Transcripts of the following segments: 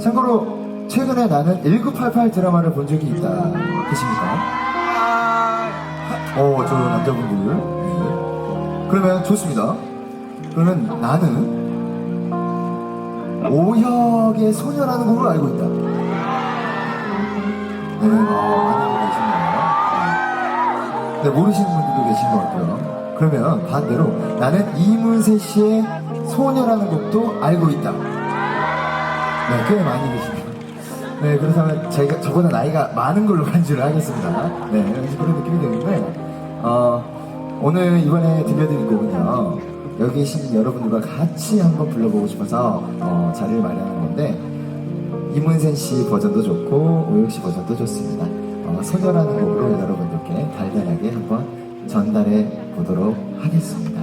참고로 최근에 나는 1988 드라마를 본 적이 있다. 계십니까? 어, 저 남자분들. 네. 그러면 좋습니다. 그러면 나는 오혁의 소녀라는 곡을 알고 있다. 네, 어, 많은 분들 계시네요. 네, 모르시는 분들도 계신 것 같고요. 그러면 반대로 나는 이문세 씨의 소녀라는 곡도 알고 있다. 네, 꽤 많이 계시네요. 네, 그렇다면 제가 저보다 나이가 많은 걸로 간주를 하겠습니다. 네, 그런 느낌이 드는데, 어, 오늘 이번에 들려드릴 곡은요, 여기 계신 여러분들과 같이 한번 불러보고 싶어서 어, 자리를 마련한 건데, 이문세 씨 버전도 좋고, 오혁 씨 버전도 좋습니다. 어, 소녀라는 곡으로 여러분들께 달달하게 한번 전달해 보도록 하겠습니다.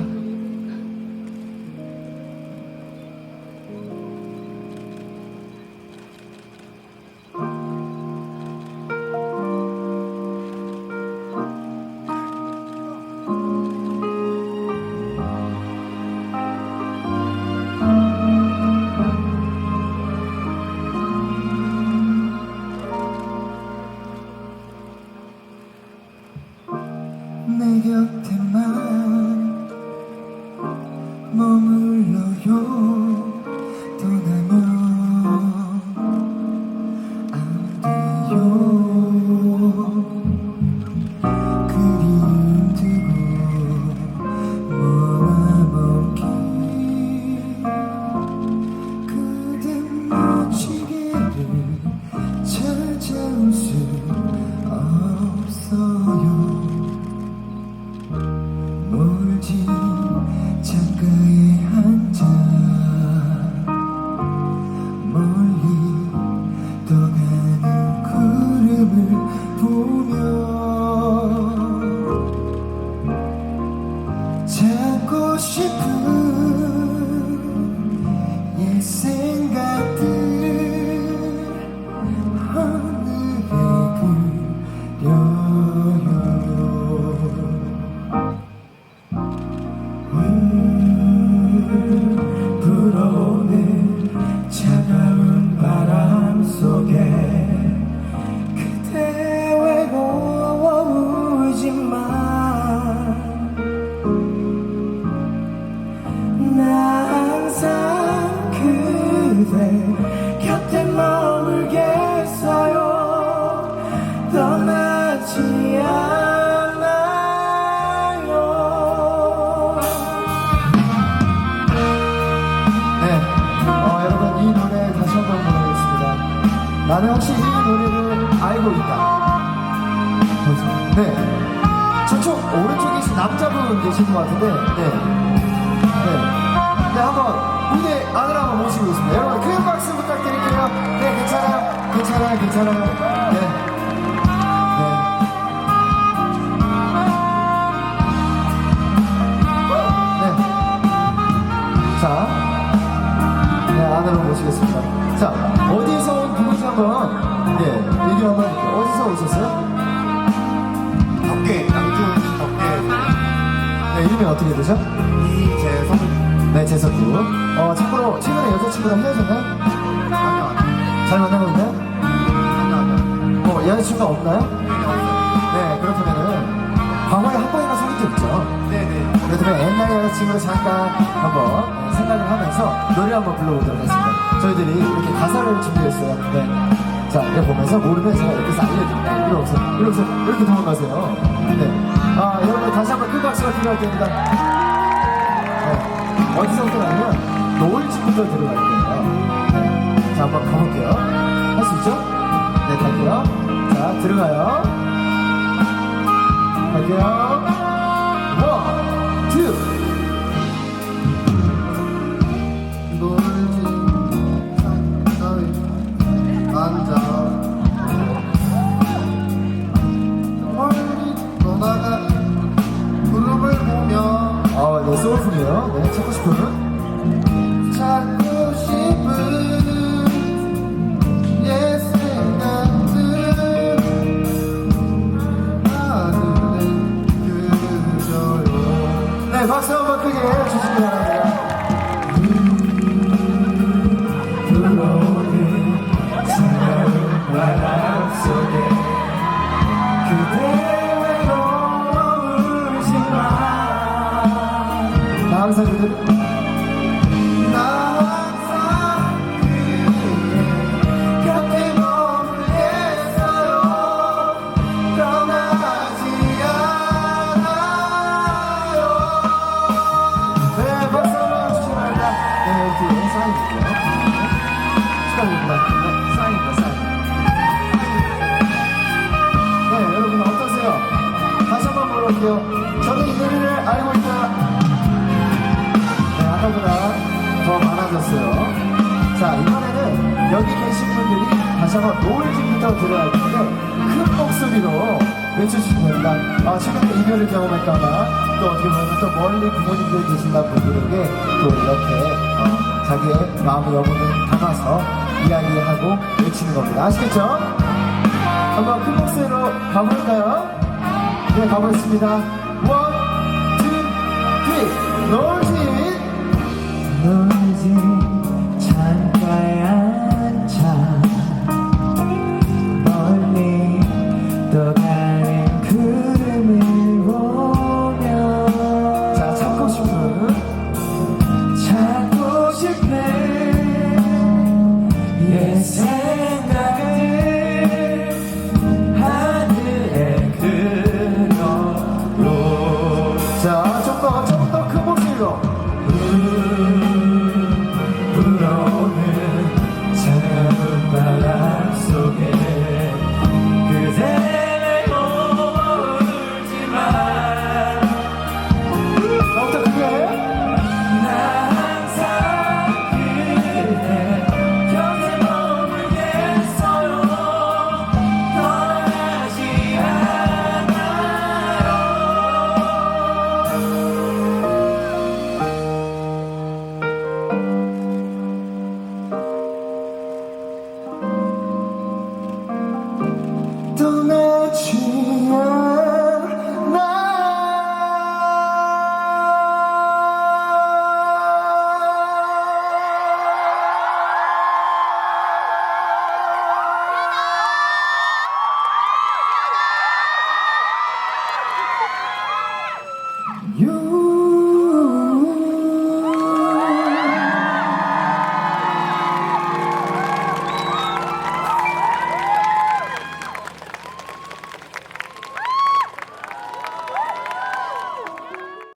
그 생각들 나는 혹시 이 노래를 알고 있다. 네, 저쪽 오른쪽에 남자분 계신 것 같은데, 네, 네, 네 한번 무대 안으로 한번 모시고 있습니다. 여러분 큰 박수 부탁드릴게요. 네, 괜찮아요, 괜찮아요, 괜찮아요. 네, 네. 네. 자, 네, 안으로 모시겠습니다. 자, 어디서 한번, 예, 얘기 한번 해볼게요. 어디서 오셨어요? 덕계 양준 덕계 네, 이름이 어떻게 되죠? 이재성 네, 재석구. 어, 참고로, 최근에 여자친구랑 헤어졌나요? 잘 만나고 있나요? 아니요 아니요 어, 여자친구가 없나요? 네, 그렇다면은, 과거에 한 번이나 사귄 적 있죠? 네네 그렇다면 옛날 여자친구를 잠깐 한번 생각을 하면서 노래 한번 불러보도록 하겠습니다. 저희들이 이렇게 가사를 준비했어요. 네. 자, 이거 보면서 모르면 제가 옆에서 오세요. 이리 오세요. 이렇게 도망가세요. 네. 아, 여러분 다시 한번 큰 박수가 필요할 겁니다. 네. 어디서부터냐면 노을집부터 들어갈 거예요. 네. 자, 한번 가볼게요. 할 수 있죠? 네, 갈게요. 자, 들어가요. 갈게요. 원, 투. 많아졌어요. 자, 이번에는 여기 계신 분들이 다시 한번 노을진부터 들어야 텐데 큰 목소리로 외쳐주시면 됩니다. 아, 최근에 이별을 경험했거나 또 어떻게 보면 또 멀리 부모님들 계신다 분들에게 또 이렇게 어, 자기의 마음의 여분을 담아서 이야기하고 외치는 겁니다. 아시겠죠? 한번 큰 목소리로 가볼까요? 네, 가보겠습니다. 원, 투, 쓰리, 노을